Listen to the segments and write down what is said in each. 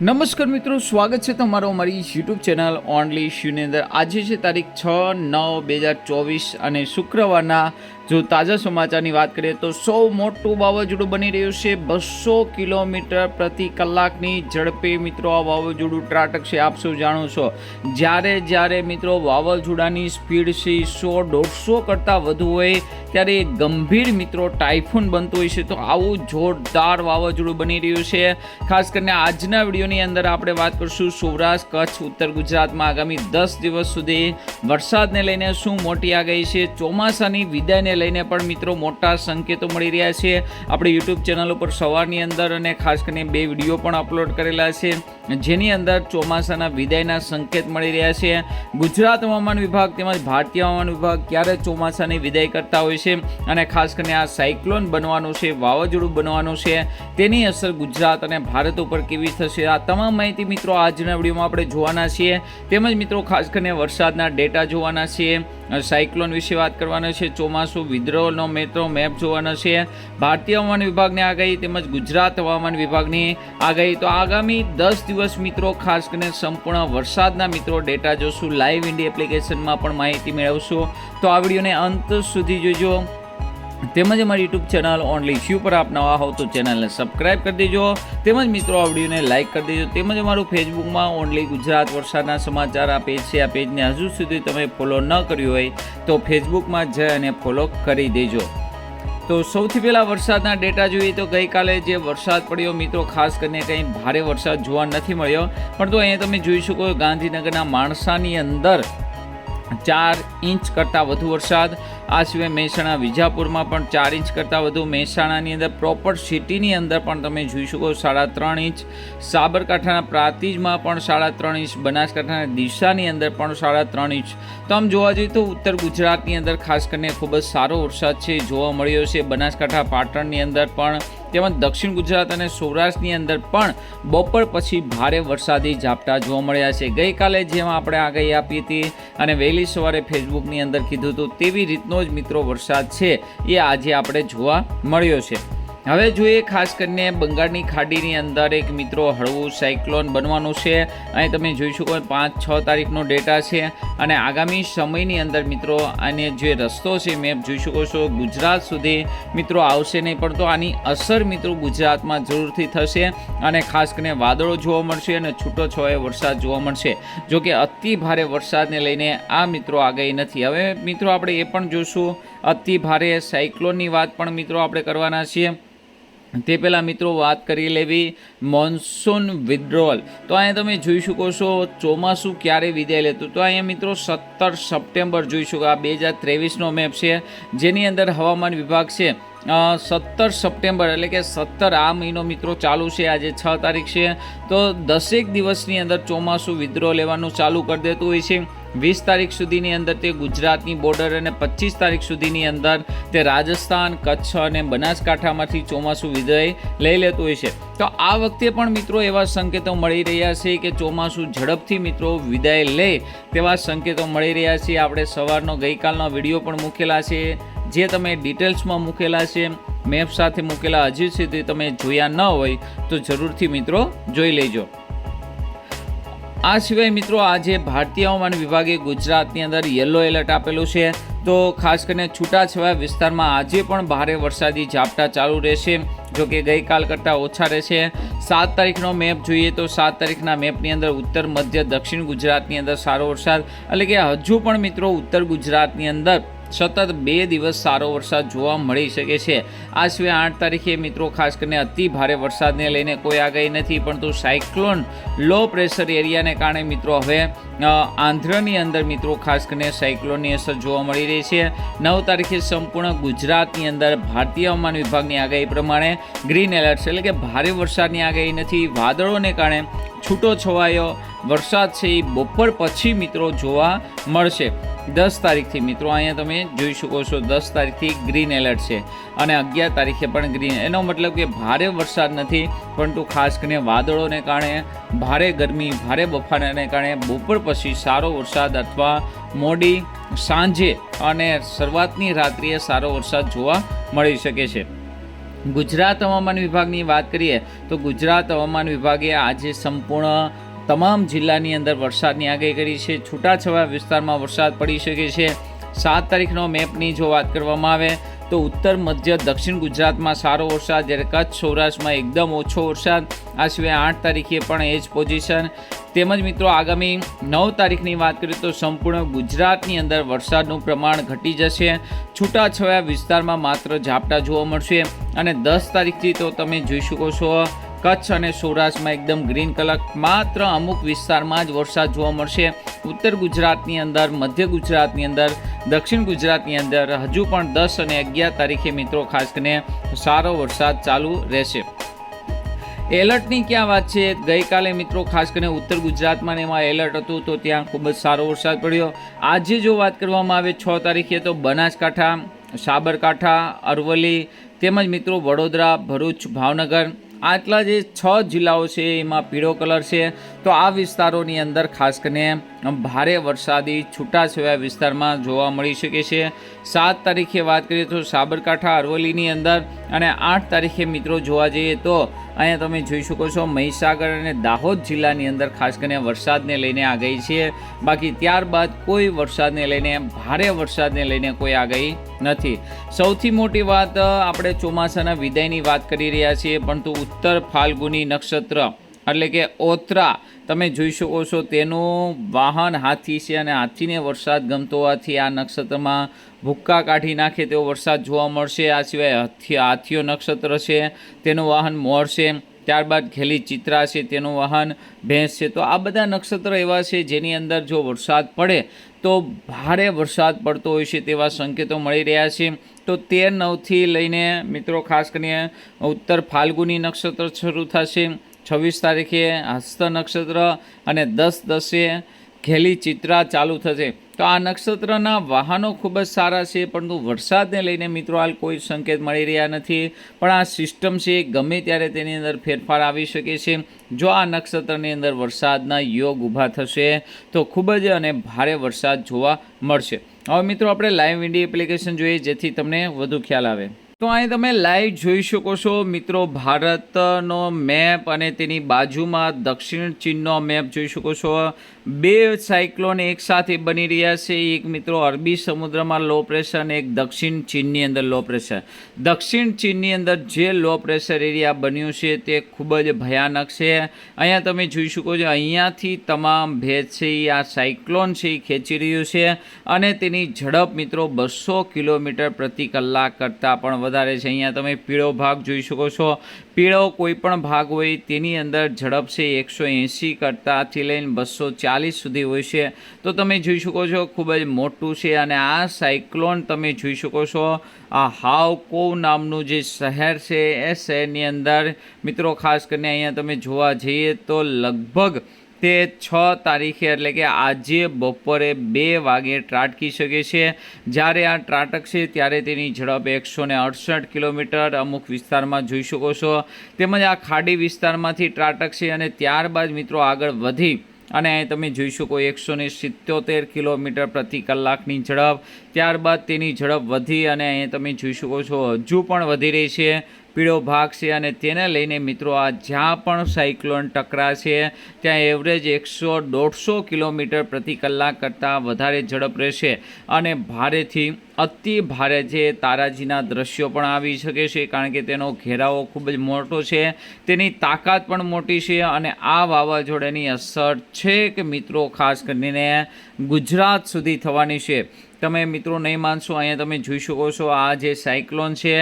નમસ્કાર મિત્રો, સ્વાગત છે તમારો અમારી યુટ્યુબ ચેનલ ઓનલી શ્યુની અંદર. આજે છે તારીખ છ નવ બે હજાર ચોવીસ અને શુક્રવારના જો તાજા સમાચારની વાત કરીએ તો સૌ મોટું વાવાઝોડું બની રહ્યું છે. બસો કિલોમીટર પ્રતિ કલાકની ઝડપે મિત્રો આ વાવાઝોડું ત્રાટકશે. આપ સૌ જાણો છો. જ્યારે જ્યારે મિત્રો વાવાઝોડાની સ્પીડ છે સો દોઢસો કરતાં વધુ હોય, ત્યારે ગંભીર મિત્રો ટાઇફૂન બનતું હોય છે. તો આવું જોરદાર વાવાઝોડું બની રહ્યું છે. ખાસ કરીને આજના વિડીયોની અંદર આપણે વાત કરીશું સૌરાષ્ટ્ર, કચ્છ, ઉત્તર ગુજરાતમાં આગામી દસ દિવસ સુધી વરસાદને લઈને શું મોટી આગાહી છે. ચોમાસાની વિદાયને લઈને પણ મિત્રો મોટા સંકેતો મળી રહ્યા છે. આપણે યુટ્યુબ ચેનલ ઉપર સવારની અંદર અને ખાસ કરીને બે વીડિયો પણ અપલોડ કરેલા છે. જેની અંદર ચોમાસાના વિદાયના સંકેત મળી રહ્યા છે. ગુજરાત હવામાન વિભાગ તેમજ ભારતીય હવામાન વિભાગ ક્યારે ચોમાસાની વિદાય કરતા હોય છે અને ખાસ કરીને આ સાયક્લોન બનવાનું છે, વાવાઝોડું બનવાનું છે, તેની અસર ગુજરાત અને ભારત ઉપર કેવી થશે? આ તમામ માહિતી મિત્રો આજના વિડીયોમાં આપણે જોવાના છીએ. તેમજ મિત્રો ખાસ કરીને વરસાદના ડેટા જોવાના છીએ. સાયક્લોન વિશે વાત કરવાના છે. ચોમાસું વિદ્રોહનો મેટ્રો મેપ જોવાનો છે. ભારતીય હવામાન વિભાગની આગાહી તેમજ ગુજરાત હવામાન વિભાગની આગાહી. તો આગામી દસ દિવસ મિત્રો ખાસ કરીને સંપૂર્ણ વરસાદના મિત્રો ડેટા જોશું. લાઈવ ઇન્ડિયા એપ્લિકેશનમાં પણ માહિતી મેળવશું. તો આ વિડીયોને અંત સુધી જોજો. તેમજ અમારી યુટ્યુબ ચેનલ ઓનલી ઇશ્યુ પર આપ નવા હોવ તો ચેનલને સબસ્ક્રાઇબ કરી દેજો. તેમજ મિત્રો, આ વિડીયોને લાઇક કરી દેજો. તેમજ અમારું ફેસબુકમાં ઓનલી ગુજરાત વરસાદના સમાચાર આ પેજ છે. આ પેજને હજુ સુધી તમે ફોલો ન કર્યું હોય તો ફેસબુકમાં જઈ અને ફોલો કરી દેજો. તો સૌથી પહેલાં વરસાદના ડેટા જોઈએ તો ગઈકાલે જે વરસાદ પડ્યો, મિત્રો, ખાસ કરીને કંઈ ભારે વરસાદ જોવા નથી મળ્યો. પણ તો અહીંયા તમે જોઈ શકો ગાંધીનગરના માણસાની અંદર ચાર ઇંચ કરતાં વધુ વરસાદ આ સિવાય મહેસાણા વિજાપુરમાં પણ ચાર ઇંચ કરતાં વધુ મહેસાણાની અંદર પ્રોપર સિટીની અંદર પણ તમે જોઈ શકો સાડા ત્રણ ઇંચ. સાબરકાંઠાના પ્રાતિજમાં પણ સાડા ત્રણ ઇંચ, બનાસકાંઠાના દિશાની અંદર પણ સાડા ત્રણ ઇંચ. તો આમ જોવા જઈએ તો ઉત્તર ગુજરાતની અંદર ખાસ કરીને ખૂબ જ સારો વરસાદ છે, જોવા મળ્યો છે. બનાસકાંઠા પાટણની અંદર પણ તેમજ દક્ષિણ ગુજરાત અને સૌરાષ્ટ્રની અંદર પણ બપોર પછી ભારે વરસાદી ઝાપટા જોવા મળ્યા છે. ગઈકાલે જેમ આપણે આગાહી આપી હતી અને વહેલી સવારે ફેસબુકની અંદર કીધું હતું, તેવી રીતનો જ મિત્રો વરસાદ છે એ આજે આપણે જોવા મળ્યો છે. હવે જોઈએ ખાસ કરીને બંગાળની ખાડીની અંદર એક મિત્રો હળવું સાયક્લોન બનવાનું છે. અહીં તમે જોઈ શકો પાંચ, છ તારીખનો ડેટા છે અને આગામી સમયની અંદર મિત્રો આને જે રસ્તો છે મેપ જોઈ શકો છો. ગુજરાત સુધી મિત્રો આવશે નહીં પણ તો આની અસર મિત્રો ગુજરાતમાં જરૂરથી થશે અને ખાસ કરીને વાદળો જોવા મળશે અને છૂટો છવાયો વરસાદ જોવા મળશે. જો કે અતિ ભારે વરસાદને લઈને આ મિત્રો આગાહી નથી. હવે મિત્રો આપણે એ પણ જોશું, અતિ ભારે સાયક્લોનની વાત પણ મિત્રો આપણે કરવાના છીએ. તે પહેલાં મિત્રો વાત કરી લેવી મોન્સૂન વિથડ્રોઅલ તો અહીંયા તમે જોઈ શકો છો ચોમાસું ક્યારે વિદાય લેતું? તો અહીંયા મિત્રો સત્તર સપ્ટેમ્બર જોઈ શકો આ બે હજાર ત્રેવીસનો મેપ છે, જેની અંદર હવામાન વિભાગ છે સત્તર સપ્ટેમ્બર એટલે કે સત્તર આ મહિનો મિત્રો ચાલુ છે, આજે છ તારીખ છે. તો દસેક દિવસની અંદર ચોમાસું વિદ્રોહ લેવાનું ચાલુ કરી દેતું હોય છે. વીસ તારીખ સુધીની અંદર તે ગુજરાતની બોર્ડર અને પચીસ તારીખ સુધીની અંદર તે રાજસ્થાન, કચ્છ અને બનાસકાંઠામાંથી ચોમાસું વિદાય લઈ લેતું હોય છે. તો આ વખતે પણ મિત્રો એવા સંકેતો મળી રહ્યા છે કે ચોમાસું ઝડપથી મિત્રો વિદાય લે તેવા સંકેતો મળી રહ્યા છે. આપણે સવારનો ગઈકાલનો વીડિયો પણ મૂકેલા છે, જે તમે ડિટેલ્સમાં મૂકેલા છે, મેપ સાથે મૂકેલા હજી સુધી તમે જોયા ન હોય તો જરૂરથી મિત્રો જોઈ લેજો. આ સિવાય મિત્રો આજે ભારતીય હવામાન વિભાગે ગુજરાતની અંદર યલો એલર્ટ આપેલું છે. તો ખાસ કરીને છૂટાછવાયા વિસ્તારમાં આજે પણ ભારે વરસાદી ઝાપટા ચાલુ રહેશે, જો કે ગઈકાલ કરતાં ઓછા રહેશે. સાત તારીખનો મેપ જોઈએ તો સાત તારીખના મેપની અંદર ઉત્તર, મધ્ય, દક્ષિણ ગુજરાતની અંદર સારો વરસાદ, એટલે કે હજુ પણ મિત્રો ઉત્તર ગુજરાતની અંદર સતત બે દિવસ સારો વરસાદ જોવા મળી શકે છે. આ સિવાય આઠ તારીખે મિત્રો ખાસ કરીને અતિ ભારે વરસાદને લઈને કોઈ આગાહી નથી, પરંતુ સાયક્લોન લો પ્રેશર એરિયાને કારણે મિત્રો હવે આંધ્રની અંદર મિત્રો ખાસ કરીને સાયક્લોનની અસર જોવા મળી રહી છે. નવ તારીખે સંપૂર્ણ ગુજરાતની અંદર ભારતીય હવામાન વિભાગની આગાહી પ્રમાણે ગ્રીન એલર્ટ એટલે કે ભારે વરસાદની આગાહી નથી. વાદળોને કારણે છૂટો છવાયો. વરસાદ છે એ બપોર પછી મિત્રો જોવા મળશે. દસ તારીખથી મિત્રો અહીંયા તમે જોઈ શકો છો, દસ તારીખથી ગ્રીન એલર્ટ છે અને અગિયાર તારીખે પણ ગ્રીન એનો મતલબ કે ભારે વરસાદ નથી, પરંતુ ખાસ કરીને વાદળોને કારણે, ભારે ગરમી, ભારે બફારાને કારણે બપોર પછી સારો વરસાદ અથવા મોડી સાંજે અને શરૂઆતની રાત્રિએ સારો વરસાદ જોવા મળી શકે છે. ગુજરાત હવામાન વિભાગની વાત કરીએ તો ગુજરાત હવામાન વિભાગે આજે સંપૂર્ણ તમામ જિલ્લાની અંદર વરસાદની આગાહી કરી છે. છૂટાછવાયા વિસ્તારમાં વરસાદ પડી શકે છે. સાત તારીખનો મેપની જો વાત કરવામાં આવે તો ઉત્તર, મધ્ય, દક્ષિણ ગુજરાતમાં સારો વરસાદ, જ્યારે કચ્છ સૌરાષ્ટ્રમાં એકદમ ઓછો વરસાદ. આ સિવાય આઠ તારીખે પણ એ જ પોઝિશન તેમજ મિત્રો, આગામી નવ તારીખની વાત કરીએ તો સંપૂર્ણ ગુજરાતની અંદર વરસાદનું પ્રમાણ ઘટી જશે. છૂટાછવાયા વિસ્તારમાં માત્ર ઝાપટા જોવા મળશે. અને દસ તારીખથી તો તમે જોઈ શકો છો કચ્છ અને સૌરાષ્ટ્રમાં એકદમ ગ્રીન કલર. માત્ર અમુક વિસ્તારમાં જ વરસાદ જોવા મળશે. ઉત્તર ગુજરાતની અંદર, મધ્ય ગુજરાતની અંદર, દક્ષિણ ગુજરાતની અંદર હજુ પણ દસ અને અગિયાર તારીખે મિત્રો ખાસ કરીને સારો વરસાદ ચાલુ રહેશે. એલર્ટની ક્યાં વાત છે? ગઈકાલે મિત્રો ખાસ કરીને ઉત્તર ગુજરાતમાં એમાં એલર્ટ હતું તો ત્યાં ખૂબ જ સારો વરસાદ પડ્યો. આજે જો વાત કરવામાં આવે છ તારીખે તો બનાસકાંઠા, સાબરકાંઠા, અરવલ્લી તેમજ મિત્રો વડોદરા, ભરૂચ, ભાવનગર આટલા જે છ જિલ્લાઓ છે, એમાં પીળો કલર છે. તો આ વિસ્તારોની અંદર ખાસ કરીને ભારે વરસાદી છૂટાછવાયા વિસ્તારમાં જોવા મળી શકે છે. સાત તારીખે વાત કરીએ તો સાબરકાંઠા અરવલ્લીની અંદર અને આઠ તારીખે મિત્રો જોવા જઈએ તો અહીંયા તમે જોઈ શકો છો મહીસાગર અને દાહોદ જિલ્લાની અંદર ખાસ કરીને વરસાદને લઈને આગાહી છે. બાકી ત્યારબાદ કોઈ વરસાદને લઈને, ભારે વરસાદને લઈને કોઈ આગાહી નથી. સૌથી મોટી વાત આપણે ચોમાસાના વિદાયની વાત કરી રહ્યા છીએ, પરંતુ ઉત્તર ફાલ્ગુની નક્ષત્ર એટલે કે ઓતરા, તમે જોઈ શકો છો તેનું વાહન હાથી છે અને હાથીને વરસાદ ગમતો હોવાથી આ નક્ષત્રમાં ભૂક્કા કાઢી નાખે તેવો વરસાદ જોવા મળશે. આ સિવાય હાથી, હાથીઓ નક્ષત્ર છે, તેનું વાહન મોર છે, ત્યારબાદ ખેલી ચિત્રા છે, તેનું વાહન ભેંસ છે. તો આ બધા નક્ષત્ર એવા છે જેની અંદર જો વરસાદ પડે તો ભારે વરસાદ પડતો હોય છે તેવા સંકેતો મળી રહ્યા છે. તો તેર નવથી લઈને મિત્રો ખાસ કરીને ઉત્તર ફાલ્ગુની નક્ષત્ર શરૂ થશે. છવ્વીસ તારીખે હસ્ત નક્ષત્ર અને દસ દસે ઘેલી ચિત્રા ચાલુ થશે. તો આ નક્ષત્રના વાહનો ખૂબ જ સારા છે, પરંતુ વરસાદને લઈને મિત્રો હાલ કોઈ સંકેત મળી રહ્યા નથી. પણ આ સિસ્ટમ છે, ગમે ત્યારે તેની અંદર ફેરફાર આવી શકે છે. જો આ નક્ષત્રની અંદર વરસાદના યોગ ઊભા થશે, તો ખૂબ જ અને ભારે વરસાદ જોવા મળશે. હવે મિત્રો, આપણે લાઈવ ઇન્ડી એપ્લિકેશન જોઈએ, જેથી તમને વધુ ખ્યાલ આવે. તો અહીં તમે લાઈવ જોઈ શકો છો, મિત્રો, ભારતનો મેપ અને તેની બાજુમાં દક્ષિણ ચીનનો મેપ જોઈ શકો છો. બે સાયક્લોન એકસાથે બની રહ્યા છે. એક, મિત્રો, અરબી સમુદ્રમાં લો પ્રેશર એક દક્ષિણ ચીનની અંદર લો પ્રેશર દક્ષિણ ચીનની અંદર જે લો પ્રેશર એરિયા બન્યું છે તે ખૂબ જ ભયાનક છે. અહીંયા તમે જોઈ શકો છો, અહીંયાથી તમામ ભેજ છે એ, આ સાયક્લોન છે એ ખેંચી રહ્યું છે અને તેની ઝડપ, મિત્રો, બસો કિલોમીટર પ્રતિ કલાક કરતાં પણ વધારે છે. અહીંયા તમે પીળો ભાગ જોઈ શકો છો. પીળો કોઈ પણ ભાગ હોય તેની અંદર ઝડપ છે એકસો એંસી કરતાંથી લઈને બસો ચાલીસ સુધી હોય છે. તો તમે જોઈ શકો છો, ખૂબ જ મોટું છે અને આ સાયક્લોન તમે જોઈ શકો છો. આ હાવકોવ નામનું જે શહેર છે, એ શહેરની અંદર મિત્રો ખાસ કરીને અહીંયા તમે જોવા જઈએ તો લગભગ તે છ તારીખે એટલે કે આજે બપોરે બે વાગે ત્રાટકી શકે છે. જ્યારે આ ત્રાટક છે, ત્યારે તેની ઝડપ એકસો ને અડસઠ કિલોમીટર અમુક વિસ્તારમાં જોઈ શકો છો. તેમજ આ ખાડી વિસ્તારમાંથી ત્રાટક છે અને ત્યારબાદ મિત્રો આગળ વધી અને અહીં તમે જોઈ શકો એકસો ને સિત્યોતેર કિલોમીટર પ્રતિ કલાકની ઝડપ. ત્યારબાદ તેની ઝડપ વધી અને અહીં તમે જોઈ શકો છો હજુ પણ વધી રહી છે. પીળો ભાગ છે અને તેને લઈને મિત્રો આ જ્યાં પણ સાયક્લોન ટકરા છે ત્યાં એવરેજ એકસો દોઢસો કિલોમીટર પ્રતિ કલાક કરતાં વધારે ઝડપ રહેશે અને ભારેથી અતિ ભારે જે તારાજીના દ્રશ્યો પણ આવી શકે છે, કારણ કે તેનો ઘેરાવો ખૂબ જ મોટો છે. તેની તાકાત પણ મોટી છે અને આ વાવાઝોડાની અસર છે કે મિત્રો ખાસ કરીને ગુજરાત સુધી થવાની છે. તમે મિત્રો નહીં માનશો, અહીંયા તમે જોઈ શકો છો આ જે સાયક્લોન છે,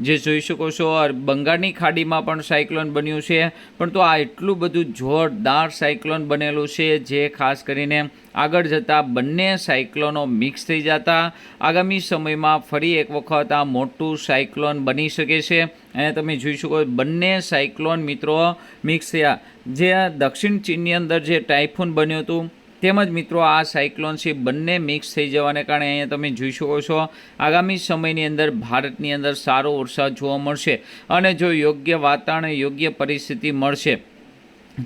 જે જોઈ શકો છો બંગાળની ખાડીમાં પણ સાયક્લોન બન્યું છે. પણ તો આ એટલું બધું જોરદાર સાયક્લોન બનેલું છે જે ખાસ કરીને આગળ જતાં બંને સાયક્લોનો મિક્સ થઈ જતા આગામી સમયમાં ફરી એક વખત આ મોટું સાયક્લોન બની શકે છે. અને તમે જોઈ શકો બંને સાયક્લોન મિત્રો મિક્સ થયા. જે દક્ષિણ ચીનની અંદર જે ટાઇફૂન બન્યું હતું તેમજ મિત્રો આ સાયક્લોન બંને મિક્સ થઈ જવાને કારણે અહીંયા તમે જોઈ શકો છો, આગામી સમયની અંદર ભારતની અંદર સારો વરસાદ જોવા મળશે અને જો યોગ્ય વાતાવરણ, યોગ્ય પરિસ્થિતિ મળશે,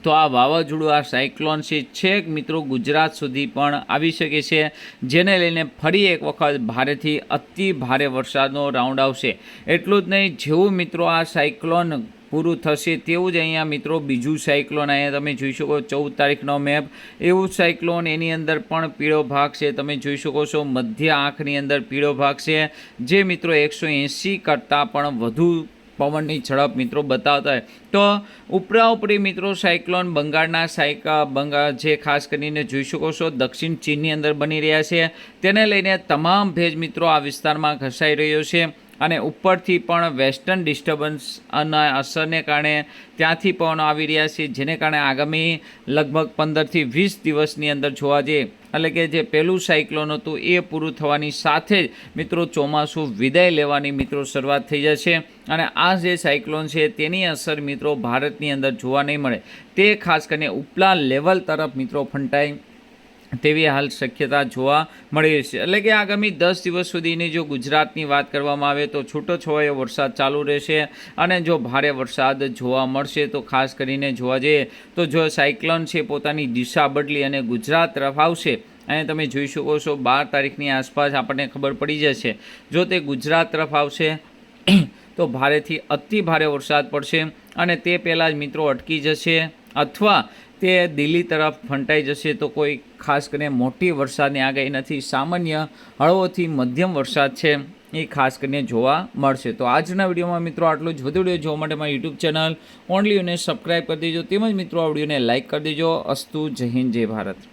તો આ વાવાઝોડું, આ સાયક્લોન છે, છેક મિત્રો ગુજરાત સુધી પણ આવી શકે છે, જેને લઈને ફરી એક વખત ભારેથી અતિ ભારે વરસાદનો રાઉન્ડ આવશે. એટલું જ નહીં, જેવું મિત્રો આ સાયક્લોન પૂરું થશે તેવું જ અહીંયા મિત્રો બીજું સાયક્લોન અહીંયા તમે જોઈ શકો ચૌદ તારીખનો મેપ. એવું સાયક્લોન એની અંદર પણ પીળો ભાગ છે. તમે જોઈ શકો છો મધ્ય આંખની અંદર પીળો ભાગ છે. જે મિત્રો એકસો એંસી કરતાં પણ વધુ પવનની ઝડપ મિત્રો બતાવતા હોય. તો ઉપરાઉપરી મિત્રો સાયક્લોન બંગાળના સાયક બંગાળ જે ખાસ કરીને જોઈ શકો છો દક્ષિણ ચીનની અંદર બની રહ્યા છે. તેને લઈને તમામ ભેજ મિત્રો આ વિસ્તારમાં ઘસાઈ રહ્યો છે. અને ઉપરથી પણ વેસ્ટર્ન ડિસ્ટર્બન્સ અને અસરને કારણે ત્યાંથી પવનો આવી રહ્યા છે, જેને કારણે આગામી લગભગ પંદરથી વીસ દિવસની અંદર જોવા જઈએ. એટલે કે જે પહેલું સાયક્લોન હતું એ પૂરું થવાની સાથે જ મિત્રો ચોમાસું વિદાય લેવાની મિત્રો શરૂઆત થઈ જશે અને આ જે સાયક્લોન છે તેની અસર મિત્રો ભારતની અંદર જોવા નહીં મળે. તે ખાસ કરીને ઉપલા લેવલ તરફ મિત્રો ફંટાય તેવી હાલ શક્યતા જોવા મળી રહી છે. એટલે કે આગામી દસ દિવસ સુધીની જો ગુજરાતની વાત કરવામાં આવે તો છૂટો છવાયો વરસાદ ચાલુ રહેશે અને જો ભારે વરસાદ જોવા મળશે તો ખાસ કરીને જોવા જઈએ તો જો સાયક્લોન છે પોતાની દિશા બદલી અને ગુજરાત તરફ આવશે અને તમે જોઈ શકો છો બાર તારીખની આસપાસ આપણને ખબર પડી જશે. જો તે ગુજરાત તરફ આવશે તો ભારેથી અતિ ભારે વરસાદ પડશે અને તે પહેલાં જ મિત્રો અટકી જશે અથવા તે દિલ્હી તરફ ફંટાઈ જશે તો કોઈ ખાસ કરીને મોટી વરસાદની આગાહી નથી. સામાન્ય હળવોથી મધ્યમ વરસાદ છે એ ખાસ કરીને જોવા મળશે. તો આજના વિડીયોમાં મિત્રો આટલું જ. વધુ વીડિયો જોવા માટે મારી યુટ્યુબ ચેનલ ઓનલી અને સબસ્ક્રાઈબ કરી દેજો. તેમજ મિત્રો આ વિડીયોને લાઇક કરી દેજો. અસ્તુ જય હિન્દ, જય ભારત.